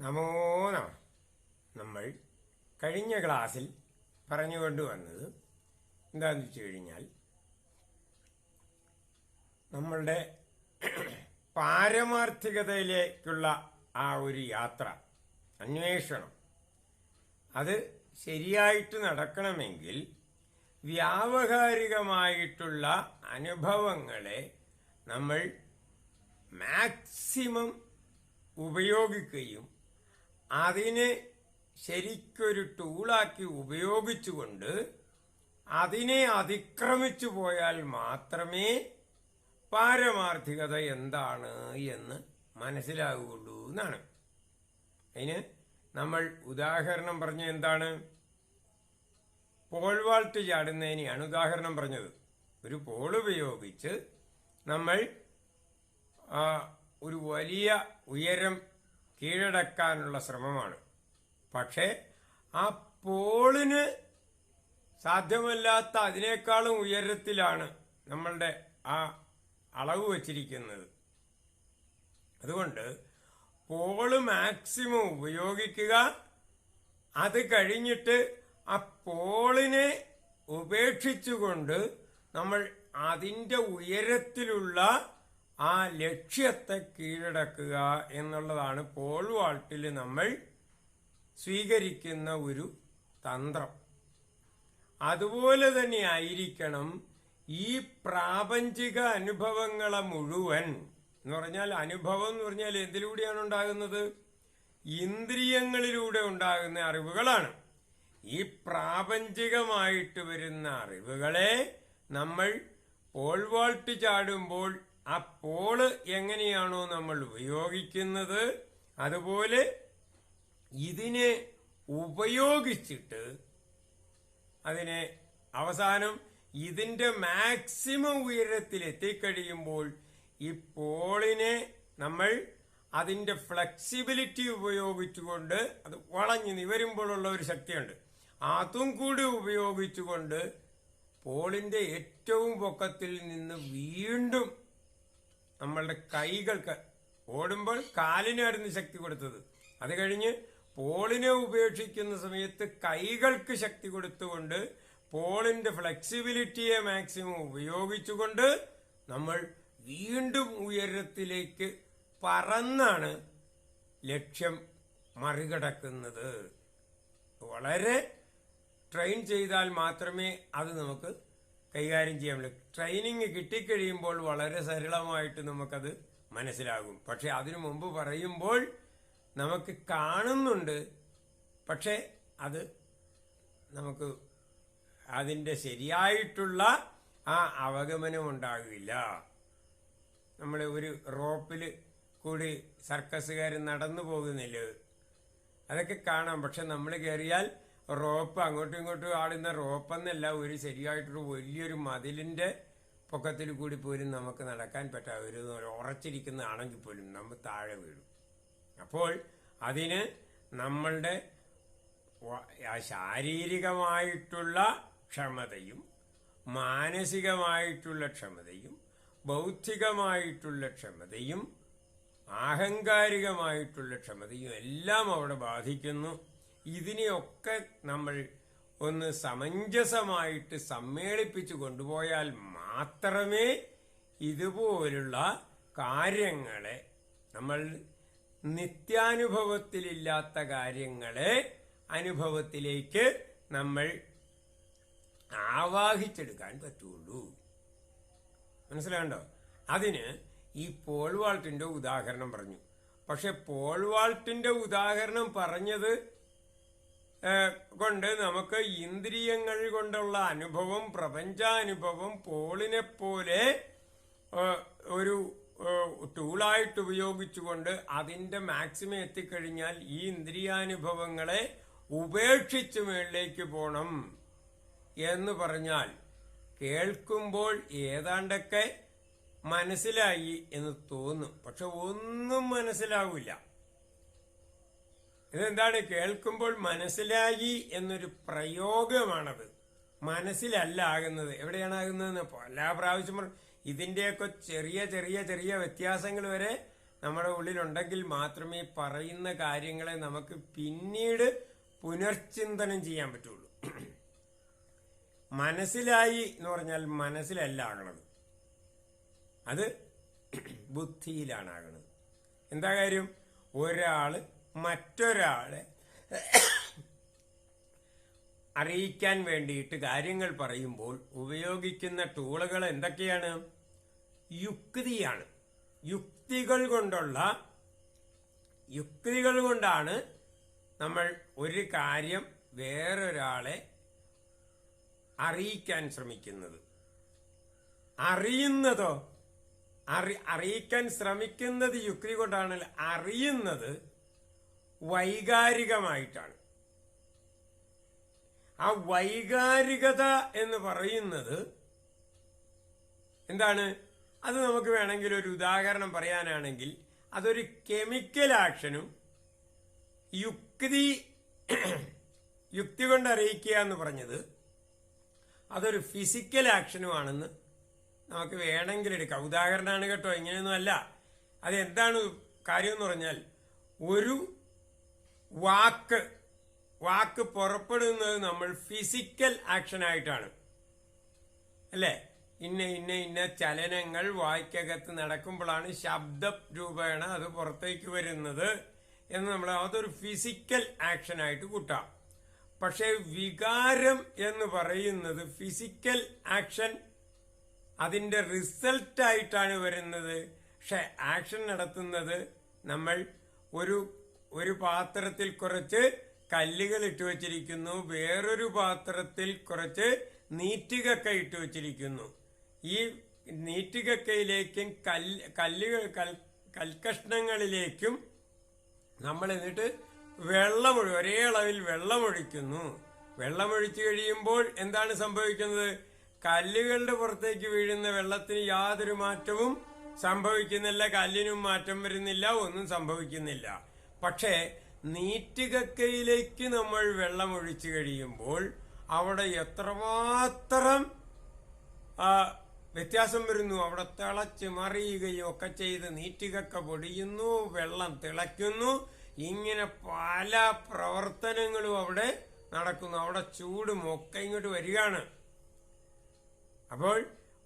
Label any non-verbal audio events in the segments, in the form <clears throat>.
നമോ നമ. നമ്മൾ കഴിഞ്ഞ ക്ലാസ്സിൽ പറഞ്ഞുകൊണ്ട് വന്നത് എന്താണെന്ന് വെച്ച് കഴിഞ്ഞാൽ നമ്മളുടെ <clears throat> പാരമാർത്ഥികതയിലേക്കുള്ള ആ ഒരു യാത്ര അന്വേഷണം അത് ശരിയായിട്ട് നടക്കണമെങ്കിൽ വ്യാവഹാരികമായിട്ടുള്ള അനുഭവങ്ങളെ നമ്മൾ മാക്സിമം ഉപയോഗിക്കുകയും അതിനെ ശരിക്കൊരു ടൂളാക്കി ഉപയോഗിച്ചുകൊണ്ട് അതിനെ അതിക്രമിച്ചു പോയാൽ മാത്രമേ പാരമാർത്ഥികത എന്താണ് എന്ന് മനസ്സിലാകുകയുള്ളൂ എന്നാണ്. അതിന് നമ്മൾ ഉദാഹരണം പറഞ്ഞ എന്താണ്? പോൾ വാൾട്ട് ചാടുന്നതിനെയാണ് ഉദാഹരണം പറഞ്ഞത്. ഒരു പോൾ ഉപയോഗിച്ച് നമ്മൾ ഒരു വലിയ ഉയരം കീഴടക്കാനുള്ള ശ്രമമാണ്. പക്ഷേ ആ പോളിന് സാധ്യമല്ലാത്ത അതിനേക്കാളും ഉയരത്തിലാണ് നമ്മളുടെ ആ അളവ് വച്ചിരിക്കുന്നത്. അതുകൊണ്ട് പോൾ മാക്സിമം ഉപയോഗിക്കുക. അത് കഴിഞ്ഞിട്ട് ആ പോളിനെ ഉപേക്ഷിച്ചുകൊണ്ട് നമ്മൾ അതിന്റെ ഉയരത്തിലുള്ള ആ ലക്ഷ്യത്തെ കീഴടക്കുക എന്നുള്ളതാണ് പോൾ വാൾട്ടിൽ നമ്മൾ സ്വീകരിക്കുന്ന ഒരു തന്ത്രം. അതുപോലെ തന്നെ ആയിരിക്കണം ഈ പ്രാപഞ്ചിക അനുഭവങ്ങളെ മുഴുവൻ എന്ന് പറഞ്ഞാൽ അനുഭവം എന്ന് പറഞ്ഞാൽ എന്തിലൂടെയാണ് ഉണ്ടാകുന്നത്? ഇന്ദ്രിയങ്ങളിലൂടെ ഉണ്ടാകുന്ന അറിവുകളാണ്. ഈ പ്രാപഞ്ചികമായിട്ട് വരുന്ന അറിവുകളെ നമ്മൾ പോൾവാൾട്ട് ചാടുമ്പോൾ ആ പോൾ എങ്ങനെയാണോ നമ്മൾ ഉപയോഗിക്കുന്നത്? അതുപോലെ ഇതിനെ ഉപയോഗിച്ചിട്ട് അതിനെ അവസാനം ഇതിന്റെ മാക്സിമം ഉയരത്തിൽ എത്തിക്കഴിയുമ്പോൾ ഈ പോളിനെ നമ്മൾ അതിന്റെ ഫ്ലെക്സിബിലിറ്റി ഉപയോഗിച്ചുകൊണ്ട് അത് വളഞ്ഞു നിവരുമ്പോഴുള്ള ഒരു ശക്തിയുണ്ട്. അതും കൂടി ഉപയോഗിച്ചുകൊണ്ട് പോളിന്റെ ഏറ്റവും പൊക്കത്തിൽ നിന്ന് വീണ്ടും നമ്മളുടെ കൈകൾക്ക് ഓടുമ്പോൾ കാലിനായിരുന്നു ശക്തി കൊടുത്തത്. അത് കഴിഞ്ഞ് പോളിനെ ഉപേക്ഷിക്കുന്ന സമയത്ത് കൈകൾക്ക് ശക്തി കൊടുത്തുകൊണ്ട് പോളിന്റെ ഫ്ലെക്സിബിലിറ്റിയെ മാക്സിമം ഉപയോഗിച്ചുകൊണ്ട് നമ്മൾ വീണ്ടും ഉയരത്തിലേക്ക് പറന്നാണ് ലക്ഷ്യം മറികടക്കുന്നത്. വളരെ ട്രെയിൻ ചെയ്താൽ മാത്രമേ അത് നമുക്ക് കൈകാര്യം ചെയ്യാൻ ട്രെയിനിങ് കിട്ടിക്കഴിയുമ്പോൾ വളരെ സരളമായിട്ട് നമുക്കത് മനസ്സിലാകും. പക്ഷെ അതിനു മുമ്പ് പറയുമ്പോൾ നമുക്ക് കാണുന്നുണ്ട് പക്ഷെ അത് നമുക്ക് അതിന്റെ ശരിയായിട്ടുള്ള ആ അവഗമനം ഉണ്ടാകില്ല. നമ്മൾ ഒരു റോപ്പിൽ കൂടി സർക്കസുകാർ നടന്നു പോകുന്നില്ല? അതൊക്കെ കാണാം. പക്ഷെ നമ്മൾ കയറിയാൽ റോപ്പ് അങ്ങോട്ടും ഇങ്ങോട്ടും ആടുന്ന റോപ്പെന്നല്ല ഒരു ശരിയായിട്ടൊരു വലിയൊരു മതിലിന്റെ പൊക്കത്തിൽ കൂടി പോലും നമുക്ക് നടക്കാൻ പറ്റാതെ ഒരു ഉറച്ചിരിക്കുന്നതാണെങ്കിൽ പോലും നമ്മൾ താഴെ വീഴും. അപ്പോൾ അതിന് നമ്മളുടെ ശാരീരികമായിട്ടുള്ള ക്ഷമതയും മാനസികമായിട്ടുള്ള ക്ഷമതയും ബൗദ്ധികമായിട്ടുള്ള ക്ഷമതയും ആഹങ്കാരികമായിട്ടുള്ള ക്ഷമതയും എല്ലാം അവിടെ ബാധിക്കുന്നു. ഇതിനെയൊക്കെ നമ്മൾ ഒന്ന് സമഞ്ജസമായിട്ട് സമ്മേളിപ്പിച്ചു കൊണ്ടുപോയാൽ മാത്രമേ ഇതുപോലുള്ള കാര്യങ്ങളെ നമ്മൾ നിത്യാനുഭവത്തിലില്ലാത്ത കാര്യങ്ങളെ അനുഭവത്തിലേക്ക് നമ്മൾ ആവാഹിച്ചെടുക്കാൻ പറ്റുള്ളൂ. മനസ്സിലാകണ്ടോ? അതിന് ഈ പോൾവാൾട്ടിന്റെ ഉദാഹരണം പറഞ്ഞു. പക്ഷെ പോൾവാൾട്ടിന്റെ ഉദാഹരണം പറഞ്ഞത് കൊണ്ട് നമുക്ക് ഇന്ദ്രിയങ്ങൾ കൊണ്ടുള്ള അനുഭവം പ്രപഞ്ചാനുഭവം പോളിനെ പോലെ ഒരു ടൂളായിട്ട് ഉപയോഗിച്ചുകൊണ്ട് അതിന്റെ മാക്സിമം എത്തിക്കഴിഞ്ഞാൽ ഈ ഇന്ദ്രിയാനുഭവങ്ങളെ ഉപേക്ഷിച്ച് മേളിലേക്ക് പോണം എന്ന് പറഞ്ഞാൽ കേൾക്കുമ്പോൾ ഏതാണ്ടൊക്കെ മനസ്സിലായി എന്ന് തോന്നും. പക്ഷെ ഒന്നും മനസ്സിലാവില്ല. ഇതെന്താണ്? കേൾക്കുമ്പോൾ മനസ്സിലായി എന്നൊരു പ്രയോഗമാണത്. മനസ്സിലല്ല ആകുന്നത്. എവിടെയാണ് ആകുന്നതെന്ന് എല്ലാ പ്രാവശ്യം ഇതിന്റെയൊക്കെ ചെറിയ ചെറിയ ചെറിയ വ്യത്യാസങ്ങൾ വരെ നമ്മുടെ ഉള്ളിലുണ്ടെങ്കിൽ മാത്രമേ പറയുന്ന കാര്യങ്ങളെ നമുക്ക് പിന്നീട് പുനർചിന്തനം ചെയ്യാൻ പറ്റുള്ളൂ. മനസ്സിലായി എന്ന് പറഞ്ഞാൽ മനസ്സിലല്ല ആകണത്. അത് ബുദ്ധിയിലാണ് ആകണത്. എന്താ കാര്യം? ഒരാൾ മറ്റൊരാളെ അറിയിക്കാൻ വേണ്ടിയിട്ട് കാര്യങ്ങൾ പറയുമ്പോൾ ഉപയോഗിക്കുന്ന ടൂളുകൾ എന്തൊക്കെയാണ്? യുക്തിയാണ്. യുക്തികൾ കൊണ്ടുള്ള യുക്തികൾ കൊണ്ടാണ് നമ്മൾ ഒരു കാര്യം വേറൊരാളെ അറിയിക്കാൻ ശ്രമിക്കുന്നത്. അറിയുന്നതോ? അറി അറിയിക്കാൻ ശ്രമിക്കുന്നത് യുക്തി കൊണ്ടാണല്ലോ. അറിയുന്നത് വൈകാരികമായിട്ടാണ്. ആ വൈകാരികത എന്ന് പറയുന്നത് എന്താണ്? അത് നമുക്ക് വേണമെങ്കിൽ ഒരു ഉദാഹരണം പറയാനാണെങ്കിൽ അതൊരു കെമിക്കൽ ആക്ഷനും യുക്തി <clears throat> യുക്തി കൊണ്ട് അറിയിക്കുക എന്ന് പറഞ്ഞത് അതൊരു ഫിസിക്കൽ ആക്ഷനുമാണെന്ന് നമുക്ക് വേണമെങ്കിൽ എടുക്കാം. ഉദാഹരണമാണ് കേട്ടോ ഇങ്ങനെയൊന്നും അല്ല. അത് എന്താണ് കാര്യം എന്ന് പറഞ്ഞാൽ ഒരു വാക്ക് വാക്ക് പുറപ്പെടുന്നത് നമ്മൾ ഫിസിക്കൽ ആക്ഷൻ ആയിട്ടാണ്. അല്ലേ? ഇന്ന ഇന്ന ഇന്ന ചലനങ്ങൾ വായ്ക്കകത്ത് നടക്കുമ്പോഴാണ് ശബ്ദ രൂപേണ അത് പുറത്തേക്ക് വരുന്നത് എന്ന് നമ്മൾ അതൊരു ഫിസിക്കൽ ആക്ഷൻ ആയിട്ട് കൂട്ടാം. പക്ഷേ വികാരം എന്ന് പറയുന്നത് ഫിസിക്കൽ ആക്ഷൻ അതിന്റെ റിസൾട്ടായിട്ടാണ് വരുന്നത്. പക്ഷെ ആക്ഷൻ നടത്തുന്നത് നമ്മൾ ഒരു ഒരു പാത്രത്തിൽ കുറച്ച് കല്ലുകൾ ഇട്ട് വച്ചിരിക്കുന്നു. വേറൊരു പാത്രത്തിൽ കുറച്ച് നീറ്റുകക്ക ഇട്ട് വച്ചിരിക്കുന്നു. ഈ നീറ്റുകക്കയിലേക്കും കല്ല് കല്ലുകൾ കൽ കൽക്കഷ്ണങ്ങളിലേക്കും നമ്മൾ എന്നിട്ട് വെള്ളമൊഴി ഒരേ അളവിൽ വെള്ളമൊഴിക്കുന്നു. വെള്ളമൊഴിച്ചു കഴിയുമ്പോൾ എന്താണ് സംഭവിക്കുന്നത്? കല്ലുകളുടെ പുറത്തേക്ക് വീഴുന്ന വെള്ളത്തിന് യാതൊരു മാറ്റവും സംഭവിക്കുന്നില്ല. കല്ലിനും മാറ്റം വരുന്നില്ല ഒന്നും സംഭവിക്കുന്നില്ല. പക്ഷേ നീറ്റുകക്കയിലേക്ക് നമ്മൾ വെള്ളം ഒഴിച്ചു കഴിയുമ്പോൾ അവിടെ എത്രമാത്രം വ്യത്യാസം വരുന്നു? അവിടെ തിളച്ച് മറിയുകയും ഒക്കെ ചെയ്ത് നീറ്റുകക്ക പൊടിയുന്നു വെള്ളം തിളയ്ക്കുന്നു. ഇങ്ങനെ പല പ്രവർത്തനങ്ങളും അവിടെ നടക്കുന്നു. അവിടെ ചൂടും ഒക്കെ ഇങ്ങോട്ട് വരികയാണ്. അപ്പോൾ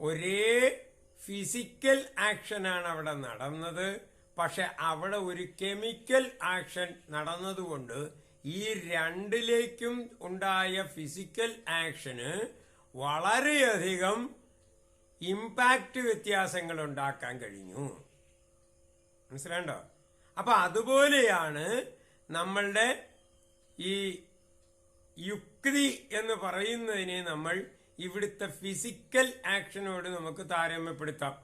ഒരേ ഫിസിക്കൽ ആക്ഷനാണ് അവിടെ നടന്നത്. പക്ഷെ അവിടെ ഒരു കെമിക്കൽ ആക്ഷൻ നടന്നതുകൊണ്ട് ഈ രണ്ടിലേക്കും ഉണ്ടായ ഫിസിക്കൽ ആക്ഷന് വളരെയധികം ഇമ്പാക്റ്റ് വ്യത്യാസങ്ങൾ ഉണ്ടാക്കാൻ കഴിഞ്ഞു. മനസ്സിലാണ്ടോ അപ്പൊ അതുപോലെയാണ് നമ്മളുടെ ഈ യുക്തി എന്ന് പറയുന്നതിനെ നമ്മൾ ഇവിടുത്തെ ഫിസിക്കൽ ആക്ഷനോട് നമുക്ക് താരതമ്യപ്പെടുത്താം.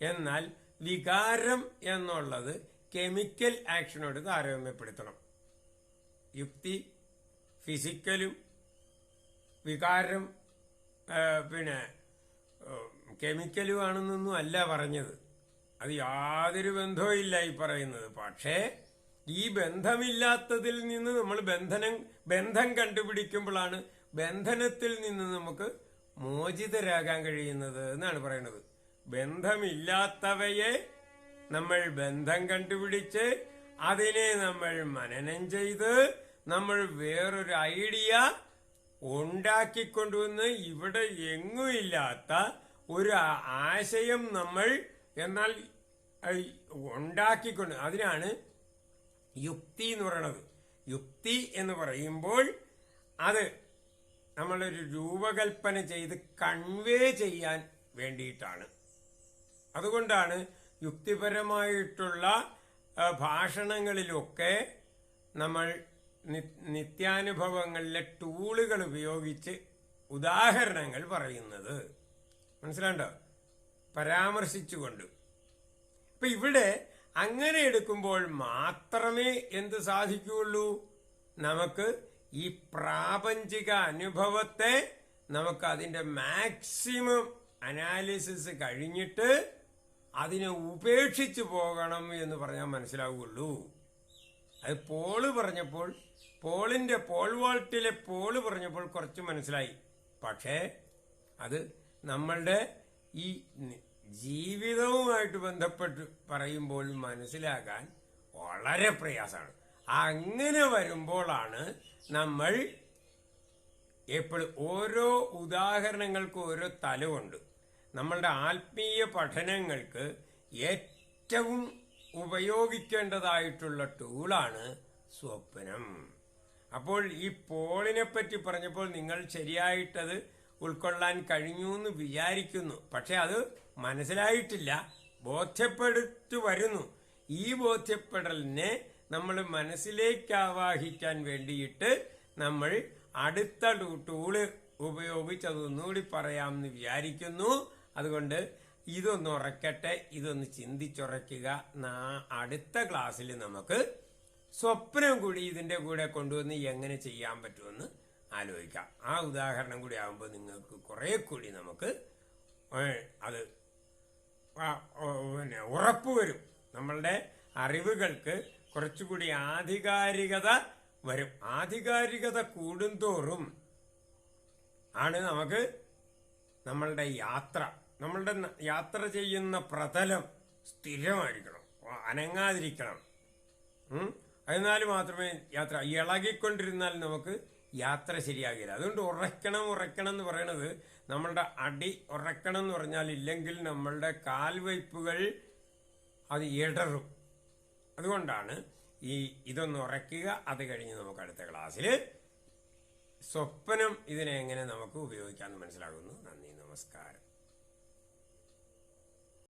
എന്നാൽ വികാരം എന്നുള്ളത് കെമിക്കൽ ആക്ഷനോട് താരതമ്യപ്പെടുത്തണം. യുക്തി ഫിസിക്കലും വികാരം പിന്നെ കെമിക്കലും ആണെന്നൊന്നും അല്ല പറഞ്ഞത്. അത് യാതൊരു ബന്ധവും ഇല്ല ഈ പറയുന്നത്. പക്ഷേ ഈ ബന്ധമില്ലാത്തതിൽ നിന്ന് നമ്മൾ ബന്ധനം ബന്ധം കണ്ടുപിടിക്കുമ്പോഴാണ് ബന്ധനത്തിൽ നിന്ന് നമുക്ക് മോചിതരാകാൻ കഴിയുന്നത് എന്നാണ് പറയുന്നത്. ബന്ധമില്ലാത്തവയെ നമ്മൾ ബന്ധം കണ്ടുപിടിച്ച് അതിനെ നമ്മൾ മനനം ചെയ്ത് നമ്മൾ വേറൊരു ഐഡിയ ഉണ്ടാക്കിക്കൊണ്ടുവന്ന് ഇവിടെ എങ്ങുമില്ലാത്ത ഒരു ആശയം നമ്മൾ എന്നാൽ ഉണ്ടാക്കിക്കൊണ്ട് അതിനാണ് യുക്തി എന്ന് പറയുന്നത് യുക്തി എന്ന് പറയുമ്പോൾ അത് നമ്മളൊരു രൂപകൽപ്പന ചെയ്ത് കൺവേ ചെയ്യാൻ വേണ്ടിയിട്ടാണ്. അതുകൊണ്ടാണ് യുക്തിപരമായിട്ടുള്ള ഭാഷണങ്ങളിലൊക്കെ നമ്മൾ നിത്യാനുഭവങ്ങളിലെ ടൂളുകൾ ഉപയോഗിച്ച് ഉദാഹരണങ്ങൾ പറയുന്നത്. മനസ്സിലാണ്ടോ? പരാമർശിച്ചുകൊണ്ട്. ഇപ്പൊ ഇവിടെ അങ്ങനെ എടുക്കുമ്പോൾ മാത്രമേ എന്ത് സാധിക്കുകയുള്ളൂ? നമുക്ക് ഈ പ്രാപഞ്ചിക അനുഭവത്തെ നമുക്ക് അതിന്റെ മാക്സിമം അനാലിസിസ് കഴിഞ്ഞിട്ട് അതിനെ ഉപേക്ഷിച്ചു പോകണം എന്ന് പറഞ്ഞാൽ മനസ്സിലാവുകയുള്ളൂ അത് പോൾ പറഞ്ഞപ്പോൾ പോളിന്റെ പോൾ വാൾട്ടിലെ പോൾ പറഞ്ഞപ്പോൾ കുറച്ച് മനസ്സിലായി. പക്ഷേ അത് നമ്മളുടെ ഈ ജീവിതവുമായിട്ട് ബന്ധപ്പെട്ട് പറയുമ്പോൾ മനസ്സിലാക്കാൻ വളരെ പ്രയാസമാണ്. അങ്ങനെ വരുമ്പോഴാണ് നമ്മൾ എപ്പോഴും ഓരോ ഉദാഹരണങ്ങൾക്ക് ഓരോ തലമുണ്ട് നമ്മളുടെ ആത്മീയ പഠനങ്ങൾക്ക് ഏറ്റവും ഉപയോഗിക്കേണ്ടതായിട്ടുള്ള ടൂളാണ് സ്വപ്നം. അപ്പോൾ ഈ പോളിനെ പറ്റി പറഞ്ഞപ്പോൾ നിങ്ങൾ ശരിയായിട്ടത് ഉൾക്കൊള്ളാൻ കഴിഞ്ഞു എന്ന് വിചാരിക്കുന്നു. പക്ഷെ അത് മനസ്സിലായിട്ടില്ല. ബോധ്യപ്പെടുത്തു വരുന്നു ഈ ബോധ്യപ്പെടലിനെ നമ്മൾ മനസ്സിലേക്ക് ആവാഹിക്കാൻ വേണ്ടിയിട്ട് നമ്മൾ അടുത്ത ടൂൾ ഉപയോഗിച്ച് അതൊന്നുകൂടി പറയാമെന്ന് വിചാരിക്കുന്നു. അതുകൊണ്ട് ഇതൊന്ന് ഉറക്കട്ടെ ഇതൊന്ന് ചിന്തിച്ചുറയ്ക്കുക. അടുത്ത ക്ലാസ്സിൽ നമുക്ക് സ്വപ്നം കൂടി ഇതിന്റെ കൂടെ കൊണ്ടുവന്ന് എങ്ങനെ ചെയ്യാൻ പറ്റുമെന്ന് ആലോചിക്കാം. ആ ഉദാഹരണം കൂടി ആകുമ്പോൾ നിങ്ങൾക്ക് കുറെ കൂടി നമുക്ക് അത് പിന്നെ ഉറപ്പുവരും നമ്മളുടെ അറിവുകൾക്ക് കുറച്ചുകൂടി ആധികാരികത വരും. ആധികാരികത കൂടുന്തോറും ആണ് നമുക്ക് നമ്മളുടെ യാത്ര നമ്മളുടെ യാത്ര ചെയ്യുന്ന പ്രതലം സ്ഥിരമായിരിക്കണം. അനങ്ങാതിരിക്കണം? അതിനാൽ മാത്രമേ യാത്ര ഇളകിക്കൊണ്ടിരുന്നാൽ നമുക്ക് യാത്ര ശരിയാകില്ല. അതുകൊണ്ട് ഉറക്കണം ഉറക്കണം എന്ന് പറയണത് നമ്മളുടെ അടി ഉറക്കണം എന്ന് പറഞ്ഞാൽ ഇല്ലെങ്കിൽ നമ്മളുടെ കാൽവയ്പ്പുകൾ അത് ഇടറും. അതുകൊണ്ടാണ് ഈ ഇതൊന്ന് ഉറക്കുക അത് കഴിഞ്ഞ് നമുക്ക് അടുത്ത ക്ലാസ്സിൽ സ്വപ്നം ഇതിനെ എങ്ങനെ നമുക്ക് ഉപയോഗിക്കാമെന്ന് മനസ്സിലാകുന്നു. നന്ദി നമസ്കാരം.